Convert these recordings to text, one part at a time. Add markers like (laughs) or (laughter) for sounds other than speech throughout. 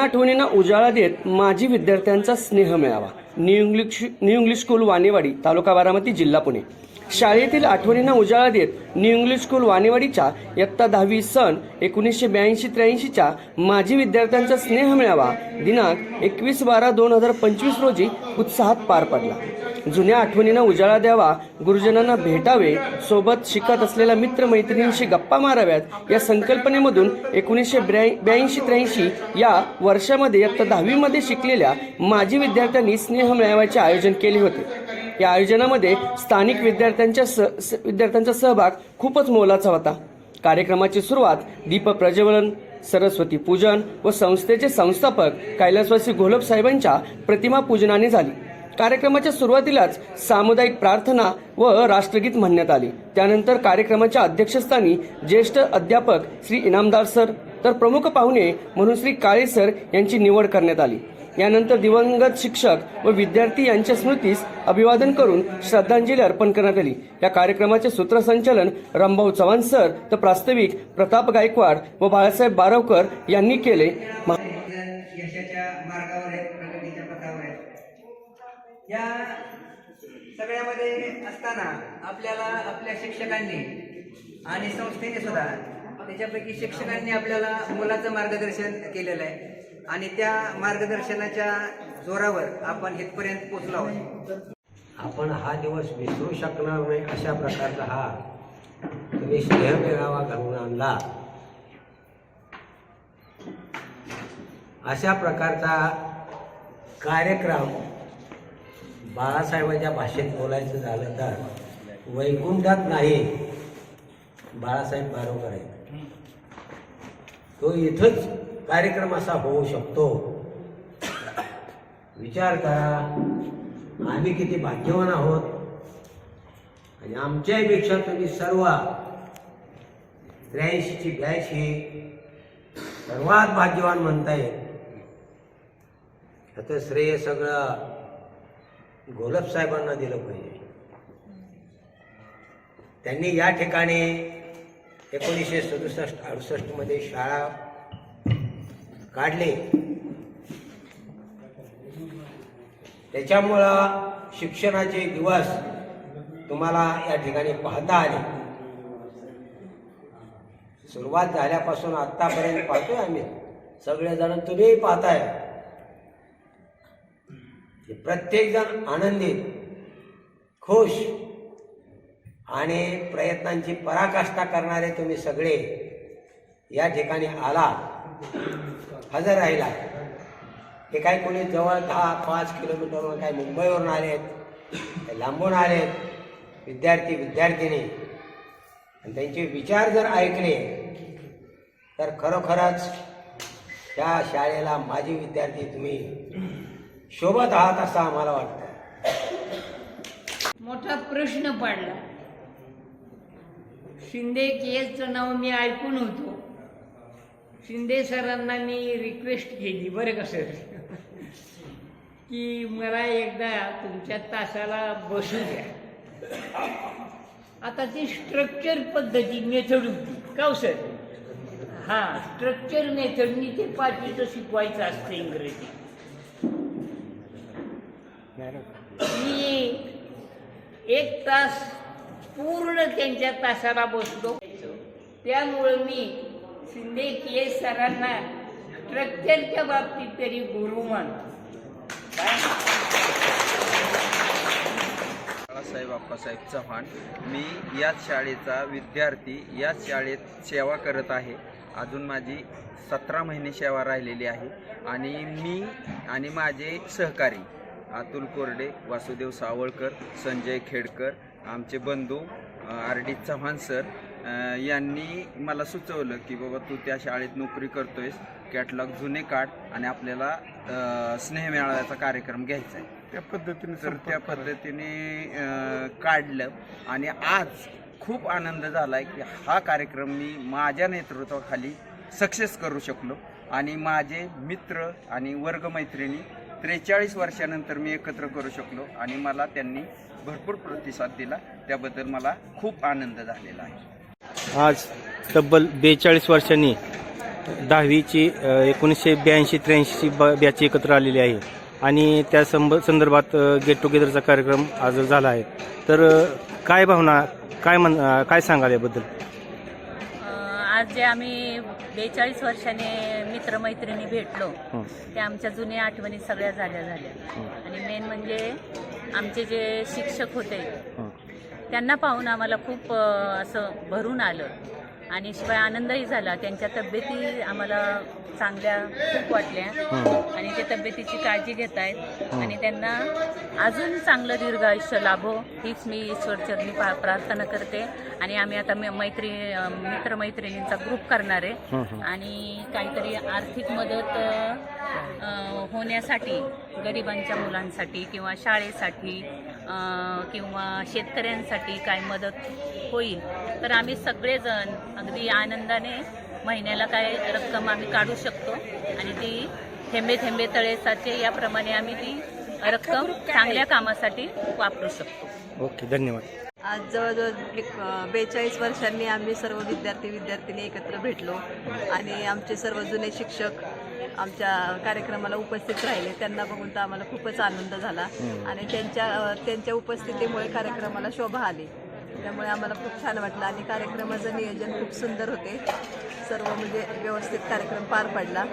जुन्या आठवणींना उजाळा देत माजी विद्यार्थ्यांचा स्नेह मिळावा. New English new English school Vanewadi तालुका बारामती जिल्हा पुणे. शाळेतील आठवणींना उजाळा देत न्यू इंग्लिश स्कूल वाणेवाडीच्या इयत्ता दहावी सन एकोणीसशे ब्याऐंशी त्र्याऐंशीच्या माजी विद्यार्थ्यांचा स्नेह मिळावा दिनांक एकवीस बारा दोन हजार पंचवीस रोजी उत्साहात पार पडला. जुन्या आठवणींना उजाळा द्यावा गुरुजनांना भेटावे सोबत शिकत असलेल्या मित्रमैत्रिणींशी गप्पा माराव्यात या संकल्पनेमधून एकोणीसशे ब्याऐंशी त्र्याऐंशी या वर्षामध्ये इयत्ता दहावीमध्ये शिकलेल्या माजी विद्यार्थ्यांनी स्नेह मेळाव्याचे आयोजन केले होते. या आयोजनामध्ये स्थानिक विद्यार्थ्यांच्या स स- विद्यार्थ्यांचा सहभाग खूपच मोलाचा होता. कार्यक्रमाची सुरुवात दीप प्रज्वलन सरस्वती पूजन व संस्थेचे संस्थापक कैलासवासी घोलप साहेबांच्या प्रतिमा पूजनाने झाली. कार्यक्रमाच्या सुरुवातीलाच सामुदायिक प्रार्थना व राष्ट्रगीत म्हणण्यात आले. त्यानंतर कार्यक्रमाच्या अध्यक्षस्थानी ज्येष्ठ अध्यापक श्री इनामदार सर तर प्रमुख पाहुणे म्हणून श्री काळे सर यांची निवड करण्यात आली. यानंतर दिवंगत शिक्षक व विद्यार्थी यांच्या स्मृतीस अभिवादन करून श्रद्धांजली अर्पण करण्यात आली. या कार्यक्रमाचे सूत्रसंचालन रामभाऊ चव्हाण सर तर प्रास्ताविक प्रताप गायकवाड व बाळासाहेब बारवकर यांनी केले. या सगळ्यामध्ये असताना आपल्याला आपल्या शिक्षकांनी आणि संस्थेने सुद्धा त्याच्यापैकी शिक्षकांनी आपल्याला मुलाचं मार्गदर्शन केलेलं आहे. आणि त्या मार्गदर्शनाच्या जोरावर आपण इथपर्यंत पोचलो आहोत. आपण हा दिवस विसरू शकणार नाही अशा प्रकारचा हा तुम्ही स्नेह मेळावा घडवून आणला. अशा प्रकारचा कार्यक्रम बाळासाहेबांच्या भाषेत बोलायचं झालं तर वैकुंठात नाही. बाळासाहेब बारोबर आहेत. तो इथंच कार्यक्रम असा होऊ शकतो. विचार करा आम्ही किती भाग्यवान आहोत. आणि आमच्याहीपेक्षा तुम्ही सर्व त्र्याऐंशीची बॅच ही सर्वात भाग्यवान म्हणताय. त्याचं श्रेय सगळं गोलप साहेबांना दिलं पाहिजे. त्यांनी या ठिकाणी एकोणीसशे सदुसष्ट अडुसष्टमध्ये शाळा काढले. त्याच्यामुळं शिक्षणाचे दिवस तुम्हाला या ठिकाणी पाहता आले. सुरुवात झाल्यापासून आत्तापर्यंत पाहतोय आम्ही. सगळेजण तुम्हीही पाहताय. प्रत्येकजण आनंदित खुश आणि प्रयत्नांची पराकाष्ठा करणारे तुम्ही सगळे या ठिकाणी आला हजर राहिला. हे काही कोणी जवळ दहा पाच किलोमीटरवर काही मुंबईवरून आलेत? काही लांबून आलेत? विद्यार्थी विद्यार्थिनी. आणि त्यांचे विचार जर ऐकले तर खरोखरच त्या शाळेला माजी विद्यार्थी तुम्ही शोभत आहात असं आम्हाला वाटतं. मोठा प्रश्न पडला. शिंदे केसचं नाव मी ऐकून होतो. शिंदे सरांना मी रिक्वेस्ट केली बरं का सर? की मला एकदा तुमच्या तासाला बसू द्या. आता ती स्ट्रक्चर पद्धती मेथड होती. का हो सर? हां स्ट्रक्चर मेथडनी ते पाचवीचं शिकवायचं असतं इंग्रजी. मी एक तास पूर्ण त्यांच्या तासाला बसलो. त्यामुळं मी शिंदे के सरांना स्ट्रक्चरच्या बाबतीत तरी गुरु बाळासाहेब आप्पासाहेब चव्हाण मी याच शाळेचा विद्यार्थी याच शाळेत सेवा करत आहे. अजून माझी सतरा महिने सेवा राहिलेली आहे. आणि मी आणि माझे सहकारी अतुल कोरडे वासुदेव सावळकर संजय खेडकर आमचे बंधू आर डी चव्हाण सर यांनी मला सुचवलं की बाबा तू त्या शाळेत नोकरी करतोयस कॅटलॉग जुने काढ आणि आपल्याला स्नेह मेळाव्याचा कार्यक्रम घ्यायचा आहे. त्या पद्धतीने तर त्या पद्धतीने काढलं आणि आज खूप आनंद झाला आहे की हा कार्यक्रम मी माझ्या नेतृत्वाखाली सक्सेस करू शकलो आणि माझे मित्र आणि वर्गमैत्रिणी त्रेचाळीस वर्षानंतर मी एकत्र करू शकलो आणि मला त्यांनी भरपूर प्रतिसाद दिला. त्याबद्दल मला खूप आनंद झालेला आहे. आज तब्बल बेचाळीस वर्षांनी दहावीची एकोणीसशे ब्याऐंशी त्र्याऐंशीची ब बॅच एकत्र आलेली आहे आणि त्या संब संदर्भात गेट टुगेदरचा कार्यक्रम आज झाला आहे तर काय भावना काय म्हण काय सांगाल याबद्दल आज जे आम्ही बेचाळीस वर्षाने मित्रमैत्रिणी भेटलो. त्या आमच्या जुन्या आठवणी सगळ्या झाल्या झाल्या आणि मेन म्हणजे आमचे जे शिक्षक होते. त्यांना पाहून आम्हाला खूप असं भरून आलं. आणि शिवाय आनंदही झाला. त्यांच्या तब्येती आम्हाला चांगल्या खूप वाटल्या. आणि ते तब्येतीची काळजी घेत आहेत आणि त्यांना अजून चांगलं दीर्घ आयुष्य लाभो हीच मी ईश्वरचरणी पा- प्रार्थना करते. आणि आम्ही आता मे- मैत्री मित्रमैत्रिणींचा ग्रुप करणार आहे. आणि काहीतरी आर्थिक मदत अं, होण्यासाठी गरिबांच्या मुलांसाठी किंवा शाळेसाठी अं, किंवा शेतकऱ्यांसाठी काय मदत होईल. तर आम्ही सगळेजण अगदी आनंदाने महिन्याला काय रक्कम आम्ही काढू शकतो. आणि ती थेंबे थेंबे तळे साचे याप्रमाणे आम्ही ती रक्कम चांगल्या कामासाठी वापरू शकतो. ओके धन्यवाद. आज जवळजवळ एक बेचाळीस वर्षांनी आम्ही सर्व विद्यार्थी विद्यार्थिनी एकत्र भेटलो आणि आमचे सर्व जुने शिक्षक आमच्या कार्यक्रमाला उपस्थित राहिले. त्यांना बघून तर आम्हाला खूपच आनंद झाला आणि त्यांच्या त्यांच्या उपस्थितीमुळे कार्यक्रमाला शोभा आली. त्यामुळे आम्हाला खूप छान वाटलं. आणि कार्यक्रमाचं नियोजन खूप सुंदर होते. सर्व म्हणजे व्यवस्थित कार्यक्रम पार पडला.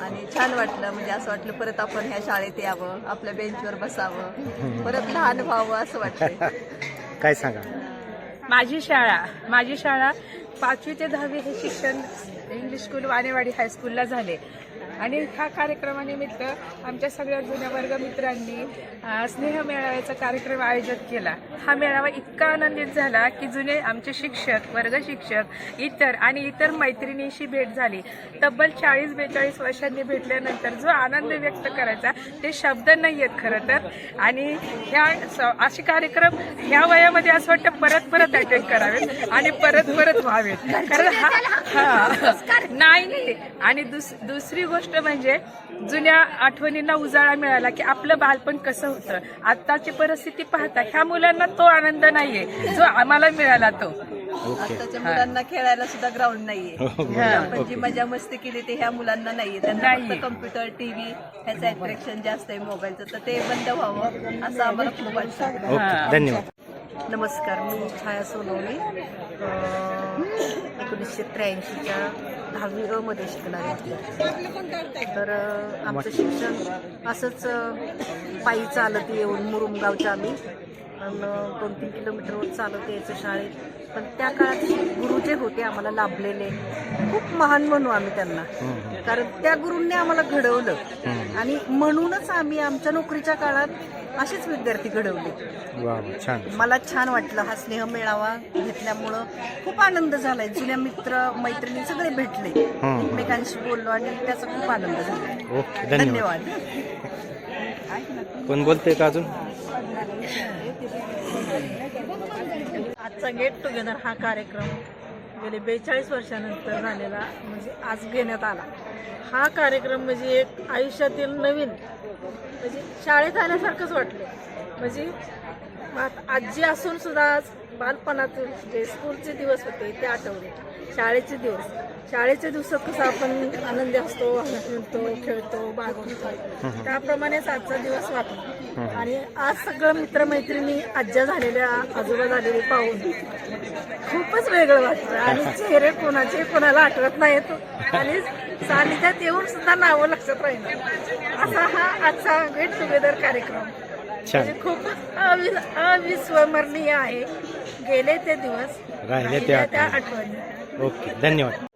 आणि छान वाटलं. म्हणजे असं वाटलं परत आपण ह्या शाळेत यावं आपल्या बेंचवर बसावं. परत लहान व्हावं असं वाटतं (laughs) काय सांगा? माझी शाळा. माझी शाळा पाचवी ते दहावी हे शिक्षण इंग्लिश स्कूल वाणेवाडी हायस्कूलला झाले. आणि ह्या कार्यक्रमानिमित्त आमच्या सगळ्या जुन्या वर्गमित्रांनी स्नेह मेळाव्याचा कार्यक्रम आयोजित केला. हा मेळावा इतका आनंदित झाला की जुने आमचे शिक्षक वर्ग शिक्षक इतर आणि इतर मैत्रिणींशी भेट झाली. तब्बल चाळीस बेचाळीस वर्षांनी भेटल्यानंतर जो आनंद व्यक्त करायचा ते शब्द नाही आहेत खरं तर. आणि ह्या स- असे कार्यक्रम ह्या वयामध्ये असं वाटतं परत परत अटेंड करावेत आणि परत परत व्हावेत. कारण हा हा (laughs) नाही नाही. आणि दुस दुसरी गोष्ट म्हणजे जुन्या आठवणींना उजाळा मिळाला की आपलं बालपण कसं होतं. आत्ताची परिस्थिती पाहता ह्या मुलांना तो आनंद नाहीये जो आम्हाला मिळाला तो. आताच्या मुलांना खेळायला सुद्धा ग्राउंड नाहीये. आपण जी मजा मस्ती केली ते ह्या मुलांना नाहीये. त्यांना. फक्त कम्प्युटर टीव्ही ह्याचं अट्रॅक्शन जास्त आहे मोबाईलचं तर ते बंद व्हावं असं आम्हाला खूप वाटतं. ओके धन्यवाद. नमस्कार मी छाया सोनवणे अं, एकोणीसशे त्र्याऐंशीच्या दहावी अ मध्ये शिकणारे होते तर आमचं शिक्षण असंच पायी चालत येऊन मुरुमगावच्या आम्ही. दोन तीन किलोमीटरवर चालत यायचं शाळेत. पण त्या काळात गुरु जे होते आम्हाला लाभलेले खूप महान म्हणू आम्ही त्यांना. कारण त्या गुरूंनी आम्हाला घडवलं. आणि म्हणूनच आम्ही आमच्या नोकरीच्या काळात असेच विद्यार्थी घडवले. वा वा छान. मला छान वाटलं हा स्नेह मेळावा घेतल्यामुळं खूप आनंद झालाय. जुन्या मित्र मैत्रिणी सगळे भेटले. हं. एकमेकांशी बोललो आणि त्याचा खूप आनंद झाला. ओके धन्यवाद. धन्यवाद. कोण बोलतंय का अजून? आजचा गेट टुगेदर हा कार्यक्रम गेले बेचाळीस वर्षानंतर झालेला म्हणजे आज घेण्यात आला. हा कार्यक्रम म्हणजे एक आयुष्यातील नवीन म्हणजे शाळेत आल्यासारखंच वाटलं. म्हणजे आजी असून सुद्धा आज बालपणातील जे स्कूलचे दिवस होते ते आठवले. शाळेचे दिवस. शाळेच्या दिवसात कसं आपण आनंदी असतो म्हणतो खेळतो बागवतो त्याप्रमाणेच आजचा दिवस वाटला. आणि आज सगळं मित्रमैत्रिणी आज्या झालेल्या आजोबा झालेले पाहून खूपच वेगळं वाटतं आणि चेहरे कोणाचे कोणाला आठवत नाहीत. आणि सानिध्यात येऊन सुद्धा नावं लक्षात राहिलं. असा हा आजचा गेट टुगेदर कार्यक्रम. म्हणजे खूपच अवि- अविस्मरणीय आहे. गेले ते दिवस. राहिले त्या. आठवणी. ओके धन्यवाद.